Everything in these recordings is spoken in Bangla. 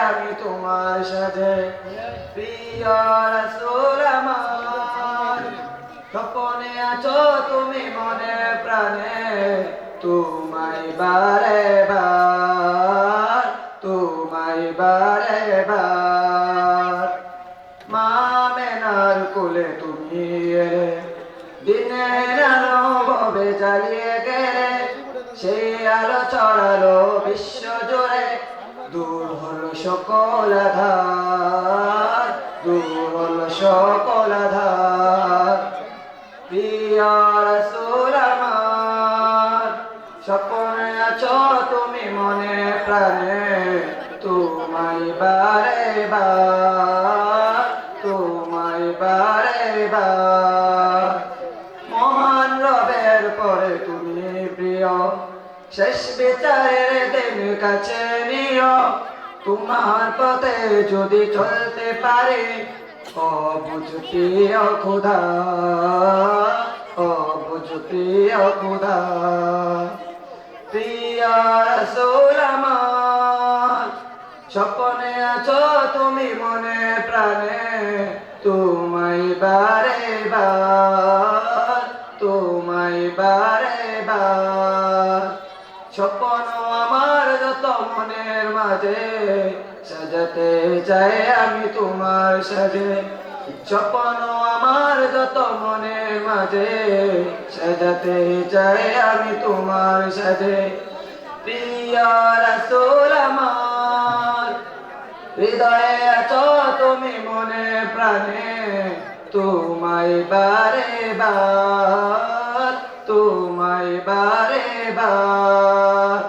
আমি তোমার প্রিয় আমার তুমি মনে প্রাণে তোমায় বারে বার কোলে তুমি এলে। দিনের আলো ভবে জ্বালিয়ে গেলে, সেই আলো ছড়ালো বিশ্ব জুড়ে। দূর হলো সকল আধার, দূর হলো সকল আধার। প্রিয় আমার, স্বপ্নে আছো তুমি মনে প্রাণে, তোমায় বারে বার। তোমায় বারে। বার মহান রবের পরে তুমি প্রিয়, শেষ বিচারের দিন কাছে নিও। তোমার পথে যদি চলতে পারে, অবুঝ প্রিয় খুদা অবুঝ প্রিয় খুদা প্রিয় রসুল আমার, স্বপ্নে আছো তুমি মনে প্রাণে। তোমায় বারে বার তোমায় বারে বার স্বপ্ন আমার যত মনের মাঝে, সাজাতে চাই আমি তোমার সাজে। স্বপ্ন আমার যত মনের মাঝে, সাজাতে চাই আমি তোমার সাজে। প্রিয় রসুল আমার, হৃদয়ে আছো তুমি জানে তোমায় বারে বার তোমায় বারে বার।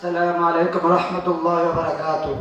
সালাম আলাইকুম রহমতুল্লাহ বারাকাতুহ।